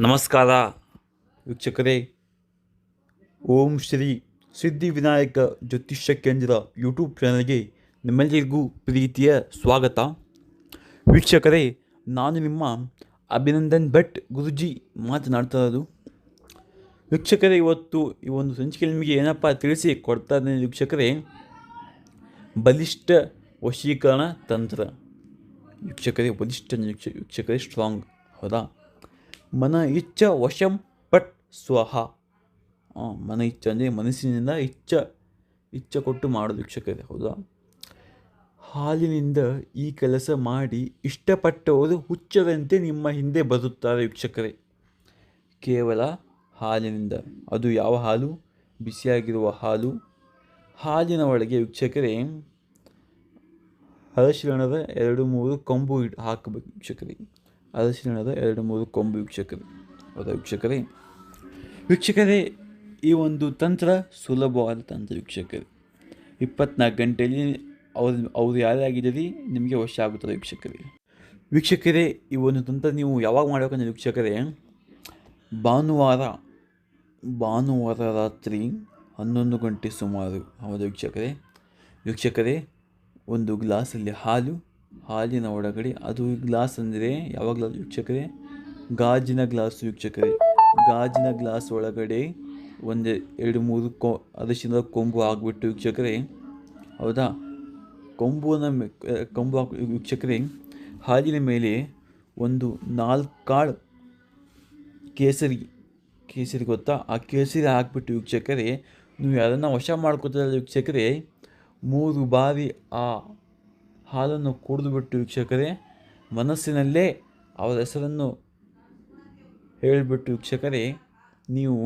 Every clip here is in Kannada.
ನಮಸ್ಕಾರ. ವೀಕ್ಷಕರೇ, ಓಂ ಶ್ರೀ ಸಿದ್ಧಿವಿನಾಯಕ ಜ್ಯೋತಿಷ್ಯ ಕೇಂದ್ರ ಯೂಟ್ಯೂಬ್ ಚಾನಲ್ಗೆ ನಿಮ್ಮೆಲ್ಲರಿಗೂ ಪ್ರೀತಿಯ ಸ್ವಾಗತ. ವೀಕ್ಷಕರೇ, ನಾನು ನಿಮ್ಮ ಅಭಿನಂದನ್ ಭಟ್ ಗುರುಜಿ ಮಾತನಾಡ್ತಾ ಇರೋದು. ವೀಕ್ಷಕರೇ, ಇವತ್ತು ಈ ಒಂದು ಸಂಚಿಕೆ ನಿಮಗೆ ಏನಪ್ಪ ತಿಳಿಸಿ ಕೊಡ್ತಾ ಇದ್ದೇನೆ ವೀಕ್ಷಕರೇ, ಬಲಿಷ್ಠ ವಶೀಕರಣ ತಂತ್ರ. ವೀಕ್ಷಕರೇ, ಬಲಿಷ್ಠ ವೀಕ್ಷ- ವೀಕ್ಷಕರೇ ಸ್ಟ್ರಾಂಗ್ ಹೌದಾ? ಮನ ಇಚ್ಛ ವಶಂ ಪಟ್ ಸ್ವಹ. ಮನ ಇಚ್ಛ ಅಂದರೆ ಮನಸ್ಸಿನಿಂದ ಇಚ್ಛ, ಇಚ್ಛೆ ಕೊಟ್ಟು ಮಾಡೋದು ವೀಕ್ಷಕರೇ, ಹೌದಾ? ಹಾಲಿನಿಂದ ಈ ಕೆಲಸ ಮಾಡಿ ಇಷ್ಟಪಟ್ಟವರು ಹುಚ್ಚದಂತೆ ನಿಮ್ಮ ಹಿಂದೆ ಬರುತ್ತಾರೆ ವೀಕ್ಷಕರೇ. ಕೇವಲ ಹಾಲಿನಿಂದ. ಅದು ಯಾವ ಹಾಲು? ಬಿಸಿಯಾಗಿರುವ ಹಾಲು. ಹಾಲಿನ ಒಳಗೆ ವೀಕ್ಷಕರೇ ಹರಶಿರಣದ ಎರಡು ಮೂರು ಕೊಂಬು ಇಟ್ಟು ಹಾಕಬೇಕು ವೀಕ್ಷಕರೇ. ಅರಶಿಣದ ಎರಡು ಮೂರು ಕೊಂಬು ವೀಕ್ಷಕರು ಹೌದಾ ವೀಕ್ಷಕರೇ ವೀಕ್ಷಕರೇ ಈ ಒಂದು ತಂತ್ರ ಸುಲಭವಾದ ತಂತ್ರ ವೀಕ್ಷಕರು ಇಪ್ಪತ್ನಾಲ್ಕು ಗಂಟೆಯಲ್ಲಿ ಅವ್ರು ಅವ್ರು ಯಾರೇ ಆಗಿದ್ದೀರಿ ನಿಮಗೆ ವಶ ಆಗುತ್ತದೆ ವೀಕ್ಷಕರೇ. ವೀಕ್ಷಕರೇ, ಈ ಒಂದು ತಂತ್ರ ನೀವು ಯಾವಾಗ ಮಾಡಬೇಕಂದ್ರೆ ವೀಕ್ಷಕರೇ, ಭಾನುವಾರ ಭಾನುವಾರ ರಾತ್ರಿ ಹನ್ನೊಂದು ಗಂಟೆ ಸುಮಾರು. ಹೌದು ವೀಕ್ಷಕರೇ. ವೀಕ್ಷಕರೇ, ಒಂದು ಗ್ಲಾಸಲ್ಲಿ ಹಾಲು ಹಾಲಿನ ಒಳಗಡೆ, ಅದು ಗ್ಲಾಸ್ ಅಂದರೆ ಯಾವ ಗ್ಲಾಸ್ ವೀಕ್ಷಕರೇ, ಗಾಜಿನ ಗ್ಲಾಸ್ ವೀಕ್ಷಕರೇ. ಗಾಜಿನ ಗ್ಲಾಸ್ ಒಳಗಡೆ ಒಂದು, ಎರಡು, ಮೂರು ಕೊ ಅರಿಶಿನದ ಕೊಂಬು ಆಗಿಬಿಟ್ಟು ವೀಕ್ಷಕರೇ. ಹೌದಾ? ಕೊಂಬುನ ಕೊಂಬು ಹಾಕಿ, ವೀಕ್ಷಕರೇ, ಹಾಲಿನ ಮೇಲೆ ಒಂದು ನಾಲ್ಕು ಕಾಳು ಕೇಸರಿ ಕೇಸರಿ ಗೊತ್ತಾ? ಆ ಕೇಸರಿ ಹಾಕ್ಬಿಟ್ಟು ವೀಕ್ಷಕರೇ, ನೀವು ಅದನ್ನು ವಶ ಮಾಡ್ಕೋತಿಲ್ಲ ವೀಕ್ಷಕರೇ, ಮೂರು ಬಾರಿ ಆ ಹಾಲನ್ನು ಕುಡಿದುಬಿಟ್ಟು ವೀಕ್ಷಕರೇ, ಮನಸ್ಸಿನಲ್ಲೇ ಅವರ ಹೆಸರನ್ನು ಹೇಳಿಬಿಟ್ಟು ವೀಕ್ಷಕರೇ, ನೀವು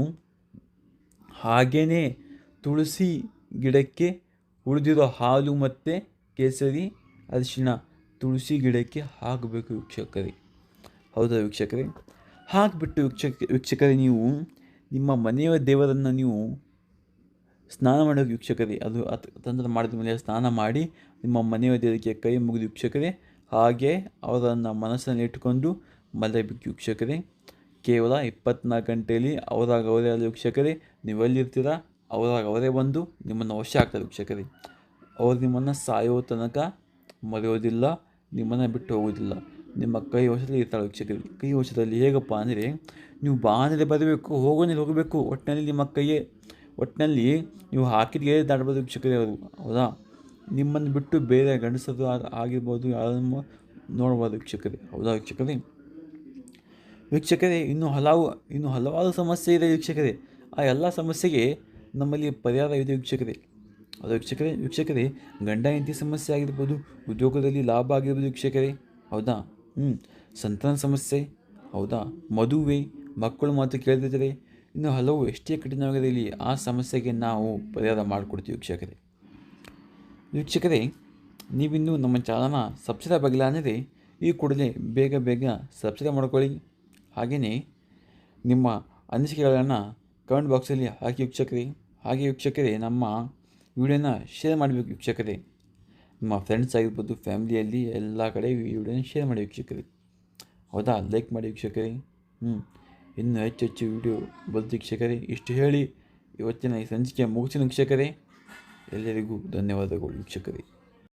ಹಾಗೇ ತುಳಸಿ ಗಿಡಕ್ಕೆ ಉಳಿದಿರೋ ಹಾಲು ಮತ್ತು ಕೇಸರಿ, ಅರಿಶಿಣ ತುಳಸಿ ಗಿಡಕ್ಕೆ ಹಾಕಬೇಕು ವೀಕ್ಷಕರೇ. ಹೌದಾ ವೀಕ್ಷಕರೇ? ಹಾಕಿಬಿಟ್ಟು ವೀಕ್ಷಕ, ವೀಕ್ಷಕರೇ, ನೀವು ನಿಮ್ಮ ಮನೆಯ ದೇವರನ್ನು ನೀವು ಸ್ನಾನ ಮಾಡೋಕೆ ವೀಕ್ಷಕರೇ, ಅದು ಅತ್ ತಂತ್ರ ಮಾಡಿದ ಮೇಲೆ ಸ್ನಾನ ಮಾಡಿ ನಿಮ್ಮ ಮನೆಯ ದೇವರಿಗೆ ಕೈ ಮುಗಿದು ವೀಕ್ಷಕರೇ, ಹಾಗೆ ಅವರನ್ನು ಮನಸ್ಸಿನಲ್ಲಿ ಇಟ್ಟುಕೊಂಡು ಮಲಗಬೇಕು ವೀಕ್ಷಕರೇ. ಕೇವಲ ಇಪ್ಪತ್ನಾಲ್ಕು ಗಂಟೆಯಲ್ಲಿ ಅವರಾಗ ಅವರೇ ಅಲ್ಲಿ ವೀಕ್ಷಕರೇ, ನೀವು ಎಲ್ಲಿರ್ತೀರ, ಅವರಾಗ ಅವರೇ ಬಂದು ನಿಮ್ಮನ್ನು ವಶ ಆಗ್ತಾರೆ ವೀಕ್ಷಕರೇ. ಅವರು ನಿಮ್ಮನ್ನು ಸಾಯೋ ತನಕ ಮರೆಯೋದಿಲ್ಲ, ನಿಮ್ಮನ್ನು ಬಿಟ್ಟು ಹೋಗೋದಿಲ್ಲ. ನಿಮ್ಮ ಕೈ ವಶದಲ್ಲಿ ಇರ್ತಾಳೆ ವೀಕ್ಷಕರಿ. ಕೈ ವಶದಲ್ಲಿ ಹೇಗಪ್ಪ ಅಂದರೆ, ನೀವು ಬಾಂಧಲೆ ಬರಬೇಕು ಹೋಗೋನಲ್ಲಿ ಹೋಗಬೇಕು ಒಟ್ಟಿನಲ್ಲಿ ನಿಮ್ಮ ಕೈಯೇ ಒಟ್ಟಿನಲ್ಲಿ ನೀವು ಹಾಕಿದ ದಾಟಬೋದು ವೀಕ್ಷಕರೇ ಅವರು ಹೌದಾ? ನಿಮ್ಮನ್ನು ಬಿಟ್ಟು ಬೇರೆ ಗಂಡಸರು ಆ- ಆಗಿರ್ಬೋದು, ಯಾರನ್ನು ನೋಡ್ಬೋದು ವೀಕ್ಷಕರೇ. ಹೌದಾ ವೀಕ್ಷಕರೇ? ವೀಕ್ಷಕರೇ, ಇನ್ನು ಹಲವು, ಇನ್ನು ಹಲವಾರು ಸಮಸ್ಯೆ ಇದೆ ವೀಕ್ಷಕರೇ. ಆ ಎಲ್ಲ ಸಮಸ್ಯೆಗೆ ನಮ್ಮಲ್ಲಿ ಪರಿಹಾರ ಇದೆ ವೀಕ್ಷಕರೇ. ಅದು ವೀಕ್ಷಕರೇ? ವೀಕ್ಷಕರೇ, ಗಂಡ ಹೆಂಡತಿ ಸಮಸ್ಯೆ ಆಗಿರ್ಬೋದು, ಉದ್ಯೋಗದಲ್ಲಿ ಲಾಭ ಆಗಿರ್ಬೋದು ವೀಕ್ಷಕರೇ. ಹೌದಾ? ಹ್ಞೂ ಸಂತಾನ ಸಮಸ್ಯೆ. ಹೌದಾ? ಮದುವೆ. ಮಕ್ಕಳು ಮಾತು ಕೇಳ್ತಿದ್ದಾರೆ. ಇನ್ನು ಹಲವು ಎಷ್ಟೇ ಕಠಿಣವಾಗಿದೆ ಇಲ್ಲಿ ಆ ಸಮಸ್ಯೆಗೆ ನಾವು ಪರಿಹಾರ ಮಾಡಿಕೊಡ್ತೀವಿ ವೀಕ್ಷಕರೇ. ವೀಕ್ಷಕರೇ, ನೀವಿನ್ನೂ ನಮ್ಮ ಚಾನಲ್ನ ಸಬ್ಸ್ಕ್ರೈಬ್ ಆಗಿಲ್ಲ ಅಂದರೆ ಈ ಕೂಡಲೇ ಬೇಗ ಬೇಗ ಸಬ್ಸ್ಕ್ರೈಬ್ ಮಾಡ್ಕೊಳ್ಳಿ. ಹಾಗೆಯೇ ನಿಮ್ಮ ಅನಿಸಿಕೆಗಳನ್ನು ಕಮೆಂಟ್ ಬಾಕ್ಸಲ್ಲಿ ಹಾಕಿ ವೀಕ್ಷಕರೇ. ಹಾಗೆ ವೀಕ್ಷಕರೇ, ನಮ್ಮ ವಿಡಿಯೋನ ಶೇರ್ ಮಾಡಬೇಕು ವೀಕ್ಷಕರೇ. ನಿಮ್ಮ ಫ್ರೆಂಡ್ಸ್ ಆಗಿರ್ಬೋದು, ಫ್ಯಾಮಿಲಿಯಲ್ಲಿ ಎಲ್ಲ ಕಡೆ ವಿಡಿಯೋನ ಶೇರ್ ಮಾಡಿ ವೀಕ್ಷಕರೇ. ಹೌದಾ? ಲೈಕ್ ಮಾಡಿ ವೀಕ್ಷಕರೇ. ಹ್ಞೂ ಇನ್ನೂ ಹೆಚ್ಚು ಹೆಚ್ಚು ವಿಡಿಯೋ ಬರುತ್ತೆ ವೀಕ್ಷಕರೇ, ಇಷ್ಟು ಹೇಳಿ ಇವತ್ತಿನ ಈ ಸಂಚಿಕೆ ಮುಗಿಸಿದ ವೀಕ್ಷಕರೇ, ಎಲ್ಲರಿಗೂ ಧನ್ಯವಾದಗಳು ವೀಕ್ಷಕರೇ.